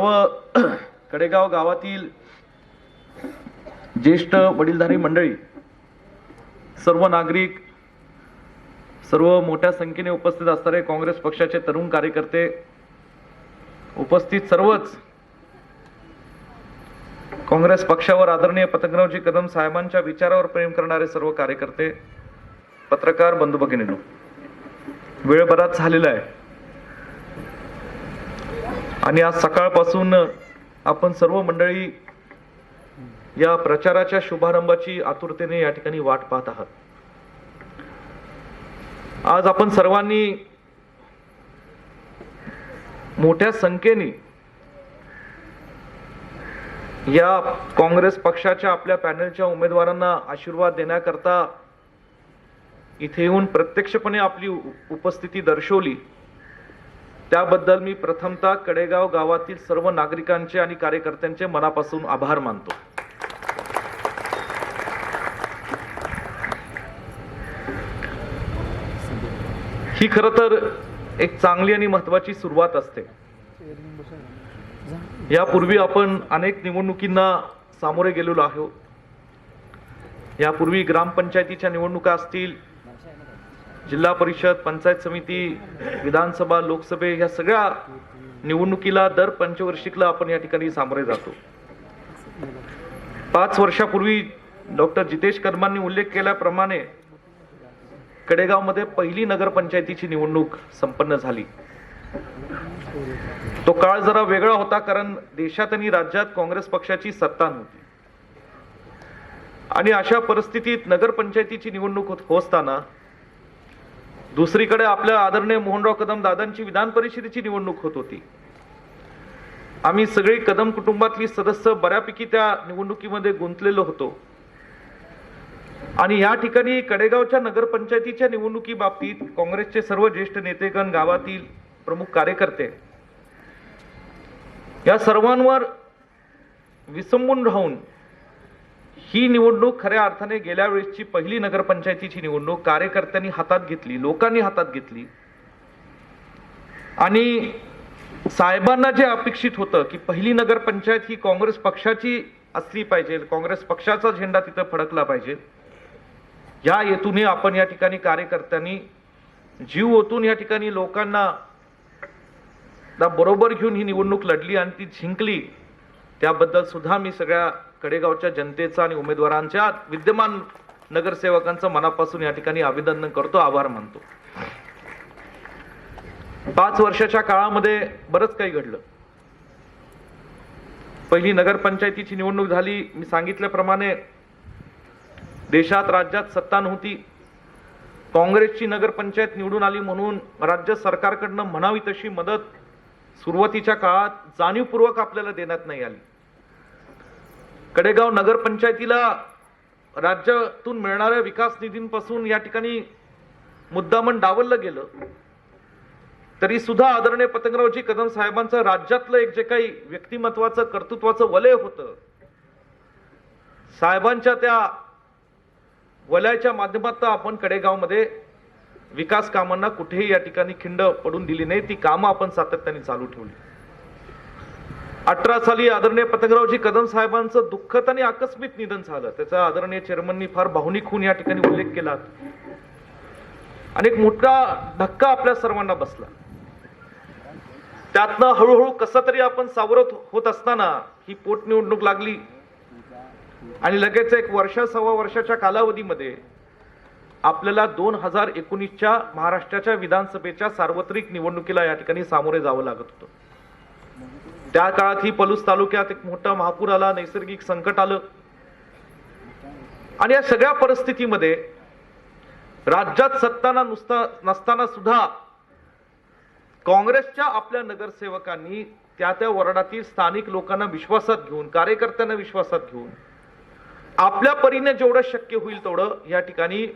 व कडेगाव गावातील ज्येष्ठ वडीलधारी मंडळी सर्व नागरिक सर्व मोठ्या संख्येने उपस्थित असणारे काँग्रेस पक्षाचे तरुण कार्यकर्ते उपस्थित सर्वच काँग्रेस पक्षावर आदरणीय पतंगरावजी कदम साहेबांच्या विचारावर प्रेम करणारे सर्व कार्यकर्ते पत्रकार बंधू भगिनींनो वेळ बराच झालेला आहे. आणि आज सकाळपासून आपण सर्व मंडळी या प्रचाराच्या शुभारंभाची आतुरतेने या ठिकाणी वाट पाहत आहात. आज आपण सर्वांनी मोठ्या संख्येने या काँग्रेस पक्षाच्या आपल्या पॅनलच्या उमेदवारांना आशीर्वाद देण्याकरता इथे येऊन प्रत्यक्षपणे आपली उपस्थिती दर्शवली. त्याबद्दल मी प्रथमतः कडेगाव गावातील सर्व नागरिकांचे आणि कार्यकर्त्यांचे मनापासून आभार मानतो. ही खरं तर एक चांगली आणि महत्वाची सुरुवात असते. यापूर्वी आपण अनेक निवडणुकींना सामोरे गेलेलो आहोत. यापूर्वी ग्रामपंचायतीच्या निवडणुका असतील जिल्हा परिषद पंचायत समिती विधानसभा लोकसभे ह्या सगळ्या निवडणुकीला दर पंचवर्षिकला आपण या ठिकाणी सामोरे जातो. पाच वर्षापूर्वी डॉक्टर जितेश कदमांनी उल्लेख केल्याप्रमाणे कडेगावमध्ये पहिली नगरपंचायतीची निवडणूक संपन्न झाली. तो काळ जरा वेगळा होता कारण देशात आणि राज्यात काँग्रेस पक्षाची सत्ता नव्हती. आणि अशा परिस्थितीत नगरपंचायतीची निवडणूक होत असताना दुसरीकडे आपल्या आदरणीय मोहनराव कदम दादांची विधान परिषदेची निवडणूक होत होती. आम्ही सगळी कदम कुटुंबातली सदस्य बऱ्यापैकी त्या निवडणुकीमध्ये गुंतलेलो होतो. आणि या ठिकाणी कडेगावच्या नगरपंचायतीच्या निवडणुकी बाबतीत काँग्रेसचे सर्व ज्येष्ठ नेतेगण गावातील प्रमुख कार्यकर्ते या सर्वांवर विसंबून राहून ही निवडणूक खऱ्या अर्थाने गेल्या वेळेसची पहिली नगरपंचायतीची निवडणूक. कार्यकर्त्यांनी हातात घेतली लोकांनी हातात घेतली. आणि साहेबांना जे अपेक्षित होतं की पहिली नगरपंचायत ही काँग्रेस पक्षाची असली पाहिजे काँग्रेस पक्षाचा झेंडा तिथं फडकला पाहिजे या हेतूने आपण या ठिकाणी कार्यकर्त्यांनी जीव ओतून या ठिकाणी लोकांना बरोबर घेऊन ही निवडणूक लढली आणि ती जिंकली त्याबद्दल सुद्धा मी सगळ्या कडेगावच्या जनतेचा आणि उमेदवारांच्या विद्यमान नगरसेवकांचं मनापासून या ठिकाणी अभिनंदन करतो आभार मानतो. पाच वर्षाच्या काळामध्ये बरंच काही घडलं. पहिली नगरपंचायतीची निवडणूक झाली मी सांगितल्याप्रमाणे देशात राज्यात सत्ता नव्हती. काँग्रेसची नगरपंचायत निवडून आली म्हणून राज्य सरकारकडनं म्हणावी तशी मदत सुरुवातीच्या काळात जाणीवपूर्वक आपल्याला देण्यात नाही आली. कडेगाव नगरपंचायतीला राज्यातून मिळणाऱ्या विकास निधींपासून या ठिकाणी मुद्दामन डावललं गेलं. तरी सुद्धा आदरणीय पतंगरावजी कदम साहेबांचं राज्यातलं एक जे काही व्यक्तिमत्वाचं कर्तृत्वाचं वलय होतं साहेबांच्या त्या वलयाच्या माध्यमातून आपण कडेगावमध्ये विकास कामांना कुठेही या ठिकाणी खिंड पडून दिली नाही. ती कामं आपण सातत्याने चालू ठेवली. अठरा साली आदरणीय पतंगरावजी कदम साहेबांचं दुःखद आणि आकस्मिक निधन झालं. त्याचा आदरणीय चेअरमननी फार भावनिक होऊन या ठिकाणी उल्लेख केला. आणि एक मोठा धक्का आपल्या सर्वांना बसला. त्यातनं हळूहळू कसं तरी आपण सावरत होत असताना ही पोटनिवडणूक लागली. आणि लगेच एक वर्ष सव्वा वर्षाच्या कालावधीमध्ये आपल्याला दोन हजार एकोणीसच्या महाराष्ट्राच्या विधानसभेच्या सार्वत्रिक निवडणुकीला या ठिकाणी सामोरे जावं लागत होतं. त्या काळात ही पलूस तालुक्यात एक मोठा महापूर आला नैसर्गिक संकट आलं. आणि या सगळ्या परिस्थितीमध्ये राज्यात सत्ताना नुसता नसताना सुद्धा काँग्रेसच्या आपल्या नगरसेवकांनी त्या त्या वॉर्डातील स्थानिक लोकांना विश्वासात घेऊन कार्यकर्त्यांना विश्वासात घेऊन आपल्या परीने जेवढं शक्य होईल तेवढं या ठिकाणी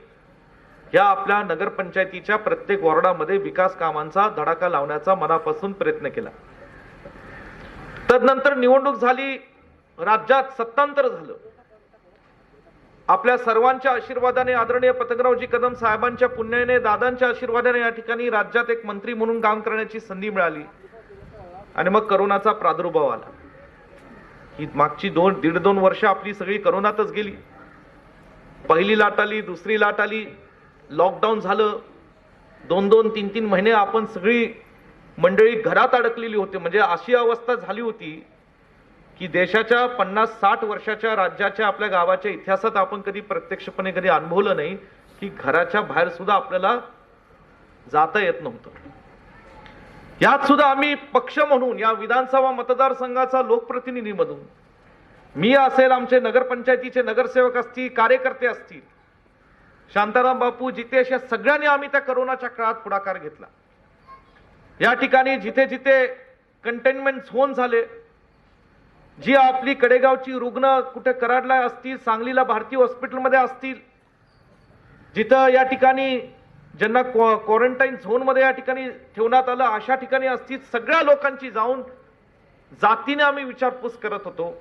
या आपल्या नगरपंचायतीच्या प्रत्येक वॉर्डामध्ये विकास कामांचा धडाका लावण्याचा मनापासून प्रयत्न केला. तदनंतर निवडणूक झाली राज्यात सत्तांतर झालं. आपल्या सर्वांच्या आशीर्वादाने आदरणीय पतंगरावजी कदम साहेबांच्या पुण्याने दादांच्या आशीर्वादाने या ठिकाणी राज्यात एक मंत्री म्हणून काम करण्याची संधी मिळाली. आणि मग करोनाचा प्रादुर्भाव आला. ही मागची दोन दीड दोन वर्ष आपली सगळी करोनातच गेली. पहिली लाट आली दुसरी लाट आली. लॉकडाऊन झालं. दोन दोन तीन तीन महिने आपण सगळी मंडळी घरात अडकलेली होती. म्हणजे अशी अवस्था झाली होती की देशाच्या पन्नास साठ वर्षाच्या राज्याच्या आपल्या गावाच्या इतिहासात आपण कधी प्रत्यक्षपणे कधी अनुभवलं नाही की घराच्या बाहेर सुद्धा आपल्याला जाता येत नव्हतं. यात सुद्धा आम्ही पक्ष म्हणून या विधानसभा मतदारसंघाचा लोकप्रतिनिधी म्हणून मी असेल आमचे नगरपंचायतीचे नगरसेवक असतील कार्यकर्ते असतील शांताराम बापू जितेश या सगळ्यांनी आम्ही त्या करोनाच्या काळात पुढाकार घेतला. या ठिकाणी जिथे जिथे कंटेनमेंट झोन झाले जी आपली कडेगावची रुग्ण कुठे कराडला असतील सांगलीला भारतीय हॉस्पिटलमध्ये असतील जिथं या ठिकाणी ज्यांना क्वारंटाईन झोनमध्ये या ठिकाणी ठेवण्यात आलं अशा ठिकाणी असतील सगळ्या लोकांची जाऊन जातीने आम्ही विचारपूस करत होतो.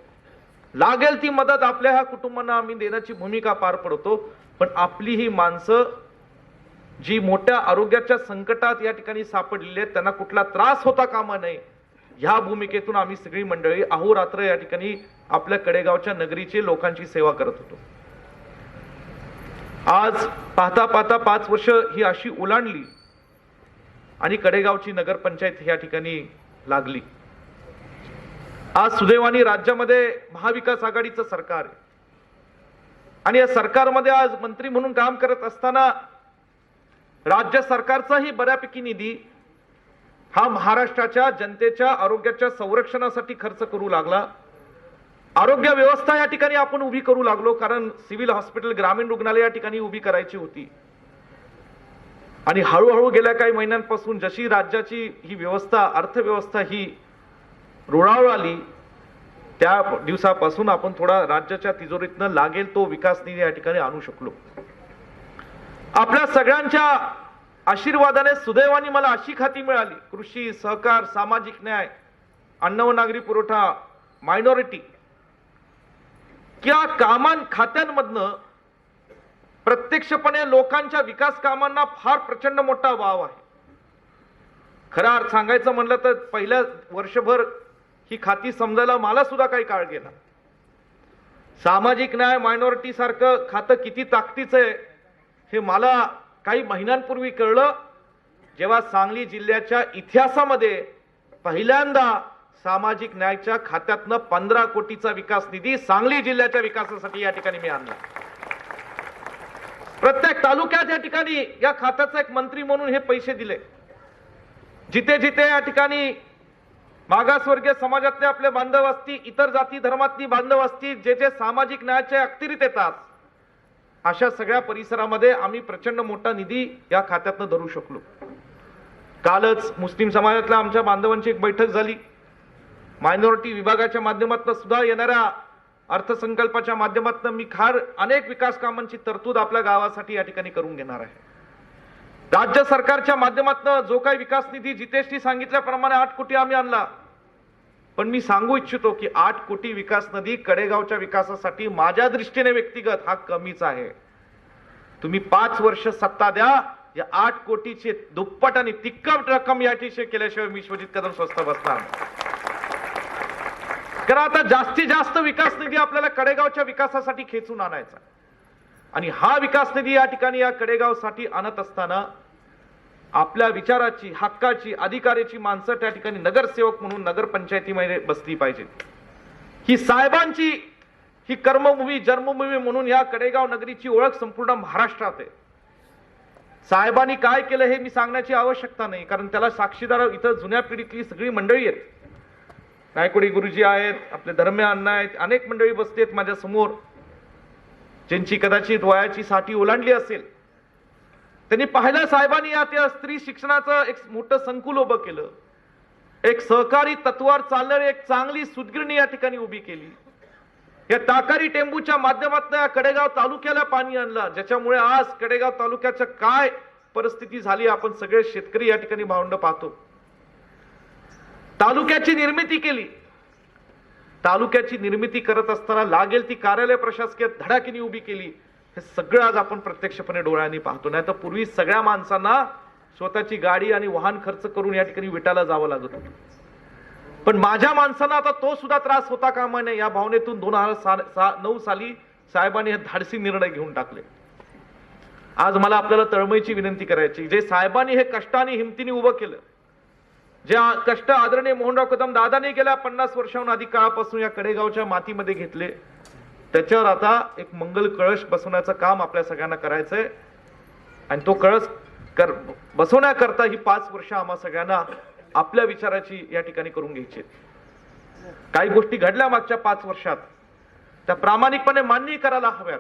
लागेल ती मदत आपल्या ह्या कुटुंबांना आम्ही देण्याची भूमिका पार पडतो पण आपली ही माणसं जी मोठ्या आरोग्याच्या संकटात या ठिकाणी सापडलेली आहेत त्यांना कुठला त्रास होता कामा नये ह्या भूमिकेतून आम्ही सगळी मंडळी अहोरात्र या ठिकाणी आपल्या कडेगावच्या नगरीची लोकांची सेवा करत होतो. आज पाहता पाहता पाच वर्ष ही अशी ओलांडली आणि कडेगावची नगरपंचायत या ठिकाणी लागली. आज सुदैवानी राज्यामध्ये महाविकास आघाडीचं सरकार आहे. आणि या सरकारमध्ये आज मंत्री म्हणून काम करत असताना राज्य सरकारचाही बऱ्यापैकी निधी हा महाराष्ट्राच्या जनतेच्या आरोग्याच्या संरक्षणासाठी खर्च करू लागला. आरोग्य व्यवस्था या ठिकाणी आपण उभी करू लागलो कारण सिव्हिल हॉस्पिटल ग्रामीण रुग्णालय या ठिकाणी उभी करायची होती. आणि हळूहळू गेल्या काही महिन्यांपासून जशी राज्याची ही व्यवस्था अर्थव्यवस्था ही रुळावर आली त्या दिवसापासून आपण थोडा राज्याच्या तिजोरीतनं लागेल तो विकास निधी या ठिकाणी आणू शकलो. आपल्या सगळ्यांच्या आशीर्वादाने सुदैवाने मला अशी खाती मिळाली. कृषी सहकार सामाजिक न्याय अन्न व नागरी पुरवठा मायनॉरिटी या कामान खात्यांमधनं प्रत्यक्षपणे लोकांच्या विकास कामांना फार प्रचंड मोठा वाव आहे. खरा अर्थ सांगायचं म्हणलं तर पहिल्या वर्षभर ही खाती समजायला मला सुद्धा काही काळ गेला. सामाजिक न्याय मायनॉरिटी सारखं खातं किती ताकदीचं आहे हे मला काही महिन्यांपूर्वी कळलं जेव्हा सांगली जिल्ह्याच्या इतिहासामध्ये पहिल्यांदा सामाजिक न्यायाच्या खात्यातनं पंधरा कोटीचा विकास निधी सांगली जिल्ह्याच्या विकासासाठी या ठिकाणी मी आणला. प्रत्येक तालुक्यात या ठिकाणी या खात्याचा एक मंत्री म्हणून हे पैसे दिले. जिथे जिथे या ठिकाणी मागासवर्गीय समाजातले आपले बांधव असतील इतर जाती धर्मातली बांधव असतील जे जे सामाजिक न्यायाच्या अखतिरीत येतात अशा सगळ्या परिसरामध्ये आम्ही प्रचंड मोठा निधी या खात्यातनं धरू शकलो. कालच मुस्लिम समाजातल्या आमच्या बांधवांची एक बैठक झाली. मायनॉरिटी विभागाच्या माध्यमातून सुद्धा येणाऱ्या अर्थसंकल्पाच्या माध्यमातून मी खार अनेक विकास कामांची तरतूद आपल्या गावासाठी या ठिकाणी करून घेणार आहे. राज्य सरकारच्या माध्यमातून जो काही विकास निधी जितेशनी सांगितल्याप्रमाणे आठ कोटी आम्ही आणला. पण मी सांगू इच्छितो की आठ कोटी विकास निधी कडेगावच्या विकासासाठी माझ्या दृष्टीने व्यक्तिगत हा कमीच आहे. तुम्ही पाच वर्ष सत्ता द्या या आठ कोटीचे दुप्पट आणि तिक्कट रक्कम या ठिकाणी केल्याशिवाय विश्वजित कदम स्वस्त बसणार कारण आता जास्तीत जास्त विकास निधी आपल्याला कडेगावच्या विकासासाठी खेचून आणायचा आणि हा विकास निधी या ठिकाणी या कडेगावसाठी आणत असताना आपल्या विचाराची हक्काची अधिकाराची माणसं त्या ठिकाणी नगरसेवक म्हणून नगरपंचायतीमध्ये बसली पाहिजेत ही साहेबांची ही कर्मभूमी जन्मभूमी म्हणून या कडेगाव नगरीची ओळख संपूर्ण महाराष्ट्रात आहे. साहेबांनी काय केलं हे मी सांगण्याची आवश्यकता नाही कारण त्याला साक्षीदार इथं जुन्या पिढीतली सगळी मंडळी आहेत. नायकोडी गुरुजी आहेत आपले धर्म्य अण्णा आहेत अनेक मंडळी बसली आहेत माझ्यासमोर ज्यांची कदाचित वयाची साठी ओलांडली असेल त्यांनी पाहिलं साहेबांनी या त्या स्त्री शिक्षणाचं एक मोठं संकुल उभं केलं. एक सहकारी तत्वावर चालणारी एक चांगली सुदगिरणी या ठिकाणी उभी केली. या ताकारी टेंबूच्या माध्यमातून या कडेगाव तालुक्याला पाणी आणलं. ज्याच्यामुळे आज कडेगाव तालुक्याच्या काय परिस्थिती झाली आपण सगळे शेतकरी या ठिकाणी भावंड पाहतो. तालुक्याची निर्मिती केली. तालुक्याची निर्मिती करत असताना लागेल ती कार्यालय प्रशासकीय धडाकीने उभी केली. हे सगळं आज आपण प्रत्यक्षपणे डोळ्यांनी पाहतो. नाही तर पूर्वी सगळ्या माणसांना स्वतःची गाडी आणि वाहन खर्च करून या ठिकाणी विटायला जावं लागत होतं. पण माझ्या माणसांना आता तो सुद्धा त्रास होता कामा नये या भावनेतून दोन हजार सा- नऊ साली साहेबांनी हे धाडसी निर्णय घेऊन टाकले. आज मला आपल्याला तळमळीची विनंती करायची. जे साहेबांनी हे कष्टाने हिमतीने उभं केलं जे कष्ट आदरणीय मोहनराव कदम दादाने गेल्या पन्नास वर्षाहून अधिक काळापासून या कडेगावच्या मातीमध्ये घेतले त्याच्यावर आता एक मंगल कळश बसवण्याचं काम आपल्या सगळ्यांना करायचंय. आणि तो कळस कर बसवण्याकरता ही पाच वर्ष आम्हा सगळ्यांना आपल्या विचाराची या ठिकाणी करून घ्यायची आहेत. काही गोष्टी घडल्या मागच्या पाच वर्षात. त्या प्रामाणिकपणे मान्य करायला हव्यात.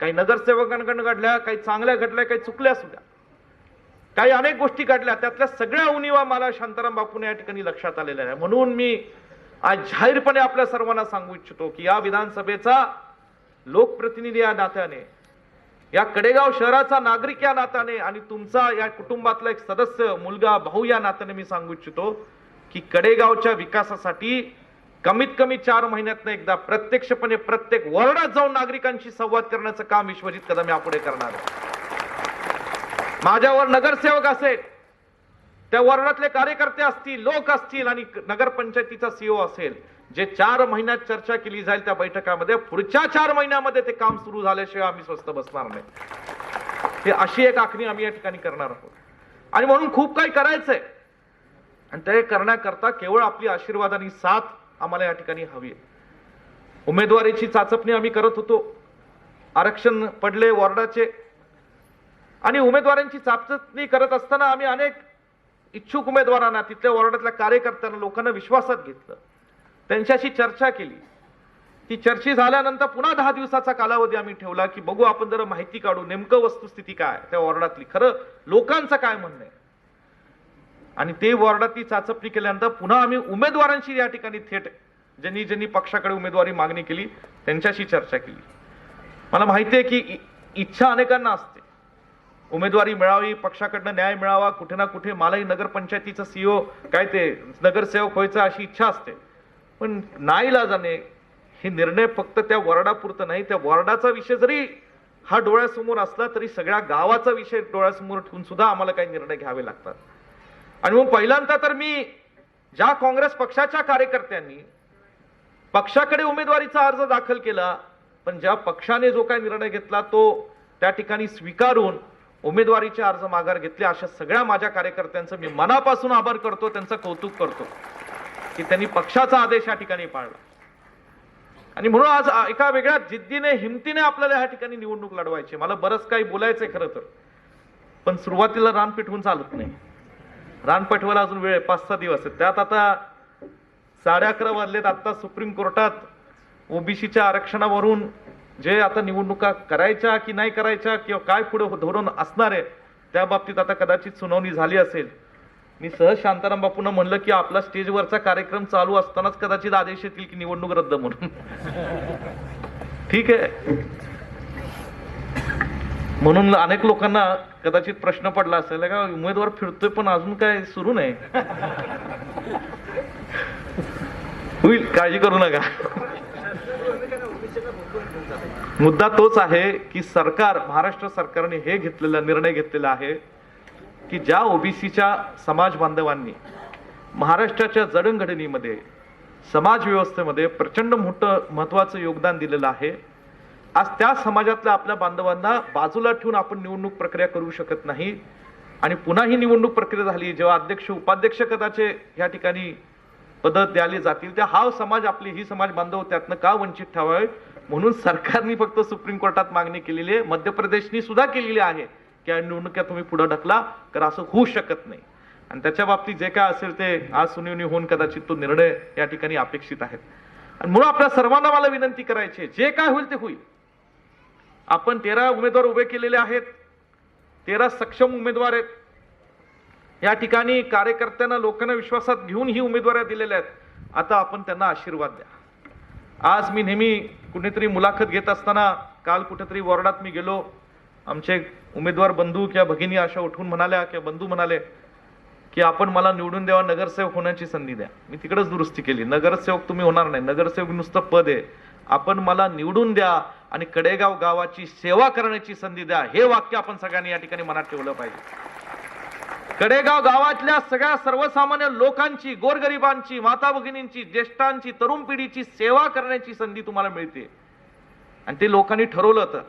काही नगरसेवकांकडून घडल्या काही चांगल्या घडल्या काही चुकल्या सुद्धा. काही अनेक गोष्टी घडल्या त्यातल्या सगळ्या उणीवा मला शांताराम बापूने या ठिकाणी लक्षात आलेल्या आहे म्हणून मी आज जाहीरपणे आपल्या सर्वांना सांगू इच्छितो की या विधानसभेचा लोकप्रतिनिधी या नात्याने या कडेगाव शहराचा नागरिक या नात्याने आणि तुमचा या कुटुंबातला एक सदस्य मुलगा भाऊ या नात्याने मी सांगू इच्छितो की कडेगावच्या विकासासाठी कमीत कमी चार महिन्यातनं एकदा प्रत्यक्षपणे प्रत्येक वॉर्डात जाऊन नागरिकांशी संवाद करण्याचं काम विश्वजित कदम यापुढे करणार आहे. माझ्यावर नगरसेवक असेल त्या वॉर्डातले कार्यकर्ते असतील लोक असतील आणि नगरपंचायतीचा सीओ असेल जे चार महिन्यात चर्चा केली जाईल त्या बैठकामध्ये पुढच्या चार महिन्यामध्ये ते काम सुरू झाल्याशिवाय आम्ही स्वस्त बसणार नाही. हे अशी एक आखणी आम्ही या ठिकाणी करणार आहोत. आणि म्हणून खूप काही करायचंय. आणि ते करण्याकरता केवळ आपली आशीर्वाद आणि साथ आम्हाला या ठिकाणी हवी आहे. उमेदवारीची चाचपणी आम्ही करत होतो. आरक्षण पडले वॉर्डाचे. आणि उमेदवारांची चाचपणी करत असताना आम्ही अनेक इच्छुक उमेदवारांना तिथल्या वॉर्डातल्या कार्यकर्त्यांना लोकांना विश्वासात घेतलं. त्यांच्याशी चर्चा केली. ती चर्चा झाल्यानंतर पुन्हा दहा दिवसाचा कालावधी आम्ही ठेवला की बघू आपण जरा माहिती काढू नेमकं वस्तुस्थिती काय त्या वॉर्डातली. खरं लोकांचं काय म्हणणं आहे? आणि ते वॉर्डातली चाचपणी केल्यानंतर पुन्हा आम्ही उमेदवारांशी या ठिकाणी थेट ज्यांनी ज्यांनी पक्षाकडे उमेदवारी मागणी केली त्यांच्याशी चर्चा केली. मला माहिती आहे की इ- इच्छा अनेकांना असते. उमेदवारी मिळावी पक्षाकडनं न्याय मिळावा कुठे ना कुठे मलाही नगरपंचायतीचं सीओ काय ते नगरसेवक व्हायचं अशी इच्छा असते. पण नाईलाजाने हे निर्णय फक्त त्या वॉर्डापुरतं नाही त्या वॉर्डाचा विषय जरी हा डोळ्यासमोर असला तरी सगळ्या गावाचा विषय डोळ्यासमोर ठेवून सुद्धा आम्हाला काही निर्णय घ्यावे लागतात. आणि मग पहिल्यांदा तर मी ज्या काँग्रेस पक्षाच्या कार्यकर्त्यांनी पक्षाकडे उमेदवारीचा अर्ज दाखल केला पण ज्या पक्षाने जो काही निर्णय घेतला तो त्या ठिकाणी स्वीकारून उमेदवारीचे अर्ज माघार घेतले अशा सगळ्या माझ्या कार्यकर्त्यांचं मी मनापासून आभार करतो त्यांचं कौतुक करतो की त्यांनी पक्षाचा आदेश या ठिकाणी पाळला. आणि म्हणून आज एका वेगळ्या जिद्दीने हिमतीने आपल्याला ह्या ठिकाणी निवडणूक लढवायची मला बरंच काही बोलायचंय खरं तर. पण सुरुवातीला रान पेटवून चालत नाही. रान पेटवायला अजून वेळ पाच सहा दिवस आहेत. त्यात आता साडे अकरा वाजलेत. आत्ता सुप्रीम कोर्टात ओबीसीच्या आरक्षणावरून जे आता निवडणुका करायच्या की नाही करायच्या किंवा काय पुढे धोरण असणार आहे त्या बाबतीत आता कदाचित सुनावणी झाली असेल. मी सहज शांताराम बापूंना म्हणलं की आपला स्टेजवरचा कार्यक्रम चालू असतानाच कदाचित आदेश येतील की निवडणूक रद्द म्हणून. ठीक आहे. म्हणून अनेक लोकांना कदाचित प्रश्न पडला असेल का उमेदवार फिरतोय पण अजून काय सुरू नाही. होईल काळजी करू नका. मुद्दा तोच आहे की सरकार महाराष्ट्र सरकारने हे घेतलेला निर्णय घेतलेला आहे की ज्या ओबीसीच्या समाज बांधवांनी महाराष्ट्राच्या जडणघडणीमध्ये समाज व्यवस्थेमध्ये प्रचंड मोठं महत्वाचं योगदान दिलेलं आहे. आज त्या समाजातल्या आपल्या बांधवांना बाजूला ठेवून आपण निवडणूक प्रक्रिया करू शकत नाही. आणि पुन्हा ही निवडणूक प्रक्रिया झाली जेव्हा अध्यक्ष उपाध्यक्ष कदाचे या ठिकाणी पदं द्याली जातील. त्या हा समाज आपली ही समाज बांधव त्यातनं का वंचित ठेवावे? म्हणून सरकारने फक्त सुप्रीम कोर्टात मागणी केलेली आहे. मध्य प्रदेशनी सुद्धा केलेली आहे की या निवडणुक्या तुम्ही पुढे ढकला तर असं होऊ शकत नाही. आणि त्याच्या बाबतीत जे काय असेल ते आज सुनिवणी होऊन कदाचित तो निर्णय या ठिकाणी अपेक्षित आहेत. आणि म्हणून आपल्या सर्वांना मला विनंती करायची आहे, जे काय होईल ते होईल. आपण तेरा उमेदवार उभे केलेले आहेत. तेरा सक्षम उमेदवार आहेत. या ठिकाणी कार्यकर्त्यांना लोकांना विश्वासात घेऊन ही उमेदवाऱ्या दिलेल्या आहेत. आता आपण त्यांना आशीर्वाद द्या. आज मी नेहमी कुठेतरी मुलाखत घेत असताना काल कुठेतरी वॉर्डात मी गेलो. आमचे उमेदवार बंधू किंवा भगिनी अशा उठून म्हणाल्या किंवा बंधू म्हणाले की आपण मला निवडून द्यावा नगरसेवक होण्याची संधी द्या. मी तिकडेच दुरुस्ती केली. नगरसेवक तुम्ही होणार नाही. नगरसेवक नुसतं पद आहे. आपण मला निवडून द्या आणि कडेगाव गावाची सेवा करण्याची संधी द्या. हे वाक्य आपण सगळ्यांनी या ठिकाणी मनात ठेवलं पाहिजे. कडेगाव गावातल्या सगळ्या सर्वसामान्य लोकांची गोरगरिबांची माता भगिनींची ज्येष्ठांची तरुण पिढीची सेवा करण्याची संधी तुम्हाला मिळते. आणि ते लोकांनी ठरवलं होतं.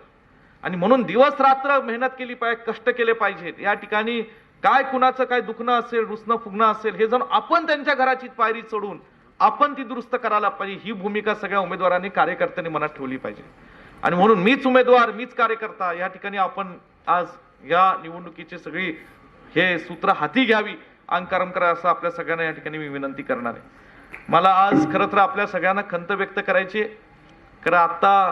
आणि म्हणून दिवस रात्र मेहनत केली पाहिजे कष्ट केले पाहिजेत. या ठिकाणी काय कुणाचं काय दुखणं असेल रुसणं फुगणं असेल हे जाऊन आपण त्यांच्या घराची पायरी चढून आपण ती दुरुस्त करायला पाहिजे. ही भूमिका सगळ्या उमेदवारांनी कार्यकर्त्यांनी मनात ठेवली पाहिजे. आणि म्हणून मीच उमेदवार मीच कार्यकर्ता या ठिकाणी आपण आज या निवडणुकीची सगळी हे सूत्र हाती घ्यावी अंगकारम करा असं आपल्या सगळ्यांना या ठिकाणी मी विनंती करणार आहे. मला आज खरं तर आपल्या सगळ्यांना खंत व्यक्त करायची कारण आता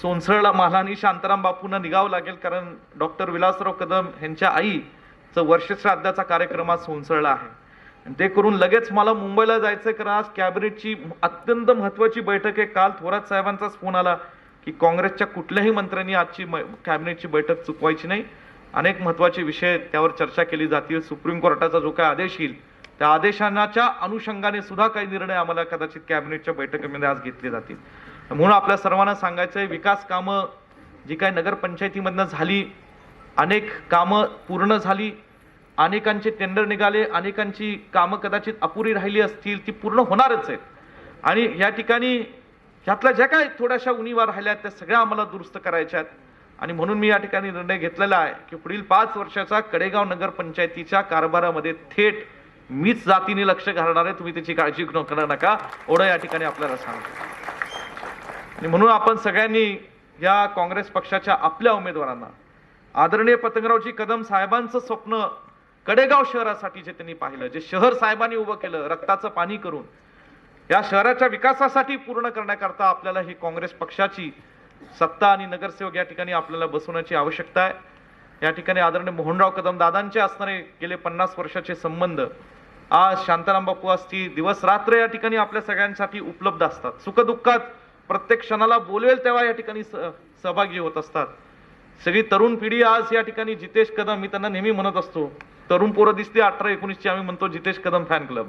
सोनसळला मला आणि शांताराम बापूंना निघावं लागेल कारण डॉक्टर विलासराव कदम यांच्या आईचं वर्षश्राद्धाचा कार्यक्रम आज सोनसळला आहे. आणि ते करून लगेच मला मुंबईला जायचं कारण आज कॅबिनेटची अत्यंत महत्वाची बैठक आहे. काल थोरात साहेबांचाच फोन आला की काँग्रेसच्या कुठल्याही मंत्र्यांनी आजची कॅबिनेटची बैठक चुकवायची नाही. अनेक महत्त्वाचे विषय त्यावर चर्चा केली जातील. सुप्रीम कोर्टाचा जो काय आदेश येईल त्या आदेशांच्या अनुषंगाने सुद्धा काही निर्णय आम्हाला कदाचित कॅबिनेटच्या बैठकीमध्ये आज घेतले जातील. म्हणून आपल्या सर्वांना सांगायचं आहे विकास कामं जी काही नगरपंचायतीमधनं झाली अनेक कामं पूर्ण झाली अनेकांचे टेंडर निघाले अनेकांची कामं कदाचित अपुरी राहिली असतील ती पूर्ण होणारच आहेत. आणि या ठिकाणी ह्यातल्या ज्या काही थोड्याशा उणीवा राहिल्या आहेत त्या सगळ्या आम्हाला दुरुस्त करायच्या आहेत. आणि म्हणून मी या ठिकाणी निर्णय घेतलेला आहे की पुढील पाच वर्षाचा कडेगाव नगरपंचायतीच्या कारभारामध्ये थेट मीच जातीने लक्ष घालणार आहे. तुम्ही त्याची काळजी न करू नका. एवढं या ठिकाणी आपल्याला सांगतो. आणि म्हणून आपण सगळ्यांनी या काँग्रेस पक्षाच्या आपल्या उमेदवारांना आदरणीय पतंगरावजी कदम साहेबांचं स्वप्न कडेगाव शहरासाठी जे त्यांनी पाहिलं जे शहर साहेबांनी उभं केलं रक्ताचं पाणी करून या शहराच्या विकासासाठी पूर्ण करण्याकरता आपल्याला ही काँग्रेस पक्षाची सत्ता आणि नगरसेवक या ठिकाणी आपल्याला बसवण्याची आवश्यकता आहे. या ठिकाणी आदरणीय मोहनराव कदम दादांचे असणारे गेले पन्नास वर्षाचे संबंध आज शांताराम बापू असतील दिवस रात्र या ठिकाणी आपल्या सगळ्यांसाठी उपलब्ध असतात. सुखदुःखात प्रत्येक क्षणाला बोलवेल तेव्हा या ठिकाणी स- सहभागी होत असतात. सगळी तरुण पिढी आज या ठिकाणी जितेश कदम मी त्यांना नेहमी म्हणत असतो तरुण पोरं दिसते अठरा एकोणीसची आम्ही म्हणतो जितेश कदम फॅन क्लब.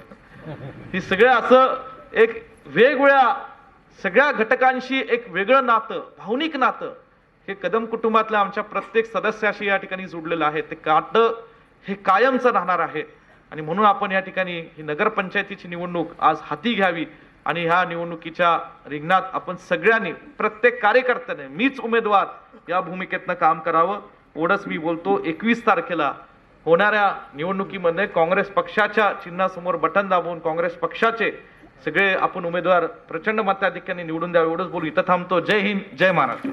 ही सगळं असं एक वेगवेगळ्या सगळ्या घटकांशी एक वेगळं नातं भावनिक नातं हे कदम कुटुंबातल्या आमच्या प्रत्येक सदस्याशी या ठिकाणी जोडलेलं आहे. ते काटं हे कायमचं राहणार आहे. आणि म्हणून आपण या ठिकाणी ही नगरपंचायतीची निवडणूक आज हाती घ्यावी आणि ह्या निवडणुकीच्या रिंगणात आपण सगळ्यांनी प्रत्येक कार्यकर्त्याने मीच उमेदवार या भूमिकेतनं काम करावं. एवढंच मी बोलतो एकवीस तारखेला होणाऱ्या निवडणुकीमध्ये काँग्रेस पक्षाच्या चिन्हासमोर बटन दाबून काँग्रेस पक्षाचे सगळे आपण उमेदवार प्रचंड मताधिक्याने निवडून द्यावे एवढंच बोलू. इथं थांबतो. जय हिंद जय महाराष्ट्र.